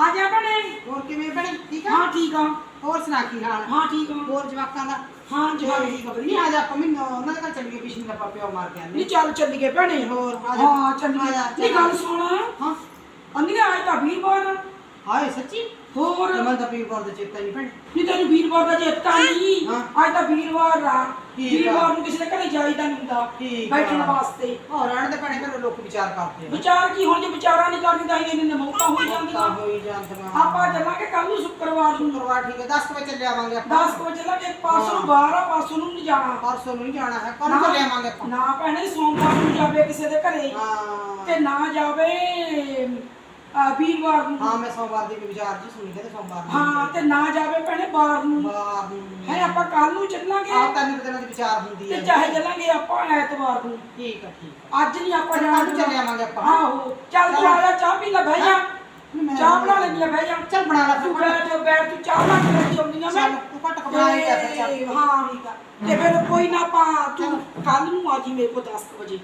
ਆ ਜਾ ਭੈਣੇ। ਹੋਰ ਕਿਵੇਂ ਬਣੀ ਠੀਕ ਆ? ਹਾਂ ਠੀਕ ਆ। ਹੋਰ ਸੁਣਾ ਕੀ ਹਾਲ? ਹਾਂ ਠੀਕ ਆ। ਹੋਰ ਜਵਾਕਾਂ ਦਾ? ਹਾਂ ਜਵਾਬ ਠੀਕ ਆ ਨਹੀਂ ਵਧੀਆ ਆ? ਜਾ ਆਪਾਂ ਮੈਨੂੰ ਉਹਨਾਂ ਦੇ ਘਰ ਚੱਲ ਗਏ ਪਿਛਲੀ ਦਾ ਪਾਪਿਆ ਮਾਰ ਕੇ ਆਂਦੇ ਨਹੀਂ ਚੱਲ ਚੱਲੀਏ ਭੈਣੇ ਹੋਰ। ਆ ਜਾ। ਹਾਂ ਚੱਲੀਏ। ਆ ਜਾ, ਨਹੀਂ ਗੱਲ ਸੁਣ। ਹਾਂ। ਅੰਨੀਆਂ ਅੱਜ ਤਾਂ ਵੀਰਵਾਰ। ਹਾਏ ਸੱਚੀ? ਹੋਰ। ਜਮਨ ਦਾ ਪੀਰ ਦੇ ਚੇਤਾ ਨਹੀਂ ਭੈਣ। ਨਹੀਂ ਤੈਨੂੰ ਵੀਰਵਾਰ ਦਾ ਚੇਤਾ ਨਹੀਂ। ਹਾਂ। ਅੱਜ ਤਾਂ ਵੀਰਵਾਰ ਆ। ਠੀਕ ਆ। ਵੀਰਵਾਰ ਨੂੰ ਕਿਸੇ ਦੇ ਘਰੇ ਜਾਈਦਾ ਨਹੀਂ ਹੁੰਦਾ। ਠੀਕ ਆ। ਬੈਠਣ ਵਾਸਤੇ। ਹੋਰ ਰਹਿਣ ਦੇ ਭੈਣੇ ਘਰੋਂ ਲੋਕ ਵਿਚਾਰ ਕਰਦੇ ਆ। ਵਿਚਾਰ ਕੀ ਹੁਣ ਜੇ ਵਿਚਾਰਾਂ ਨਹੀਂ ਕਰਨੀ ਤਾਂ ਇਹਨੇ ਨਮੌਤਾ ਹੋ ਜਾਂਦੀਆਂ। ਹੋਈ ਜਾਂਦੀਆਂ। ਆਪਾਂ ਚੱਲਾਂਗੇ ਕੱਲ ਨੂੰ ਸ਼ੁੱਕਰਵਾਰ ਨੂੰ। ਸ਼ੁੱਕਰਵਾਰ ਠੀਕ ਹੈ 10 ਵਜੇ ਚੱਲੇ ਆਵਾਂਗੇ ਆਪਾਂ 10 ਵਜੇ ਚੱਲਾਂਗੇ ਪਾਸੋਂ ਨੂੰ ਬਾਹਰ ਆ ਪਾਸੋਂ ਨੂੰ ਨਹੀਂ ਜਾਣਾ। ਪਰਸੋਂ ਨੂੰ ਨਹੀਂ ਜਾਣਾ ਹੈ ਕੱਲ ਚੱਲੇ ਆਵਾਂਗੇ ਆਪਾਂ। ਨਾ ਭੈਣੇ ਸੋਮਵਾਰ ਨੂੰ ਜਾਵੇ ਕਿਸੇ ਦੇ ਘਰੇ ਹਾਂ। ਤੇ ਨਾ ਜਾਵੇ ਆ ਵੀਰਵਾਰ ਨੂੰ। ਹਾਂ ਮੈਂ ਸੋਮਵਾਰ ਦੀ ਵੀ ਵਿਚਾਰ ਜੀ ਸੁਣੀ ਕਹਿੰਦੇ ਸੋਮਵਾਰ ਨੂੰ ਹਾਂ ਤੇ ਨਾ ਜਾਵੇ ਭੈਣੇ ਬਾਰ ਨੂੰ। ਬਾਰ ਨੂੰ। ਹੈ ਆਪਾਂ ਕੱਲ ਨੂੰ ਚੱਲਾਂਗੇ। ਆਹ ਤਿੰਨ ਕੁ ਦਿਨਾਂ ਦੀ ਵਿਚਾਰ ਹੁੰਦੀ ਤੇ ਹੈ ਚਾਹੇ ਚੱਲਾਂਗੇ ਆਪਾਂ ਐਤਵਾਰ ਨੂੰ। ਠੀਕ ਆ ਠੀਕ ਆ। ਅੱਜ ਨਹੀਂ ਆਪਾਂ ਕੱਲ੍ਹ ਜਾਣਾ ਨੂੰ ਚੱਲੇ ਆਵਾਂਗੇ ਆਪਾਂ। ਆਹੋ ਚੱਲ ਤੂੰ ਆ ਜਾ ਚਾਹ ਪੀ ਲੈ ਬਹਿ ਜਾ। ਮੈਂ- ਚਾਹ ਬਣਾ ਲੈਣੀ ਆ ਬਹਿ ਜਾ। ਚੱਲ ਬਣਾ ਲੈ ਤੂੰ ਫਿਰ। ਬੈਠ ਬੈਠ ਤੂੰ ਚਾਹ ਬਣਾ ਕੇ ਲੈ ਆਉਂਦੀ ਆ ਮੈਂ। ਚੱਲ ਤੂੰ ਘੱਟ ਕਬਰਾ ਹੀ ਕਰ ਚੱਲ। ਤੇ ਹਾਂ ਤੇ ਫਿਰ ਕੋਈ ਨਾ ਆਪਾਂ ਤੂੰ ਕੱਲ ਨੂੰ ਆ ਜੀ ਮੇਰੇ ਕੋਲ 10 ਵਜੇ।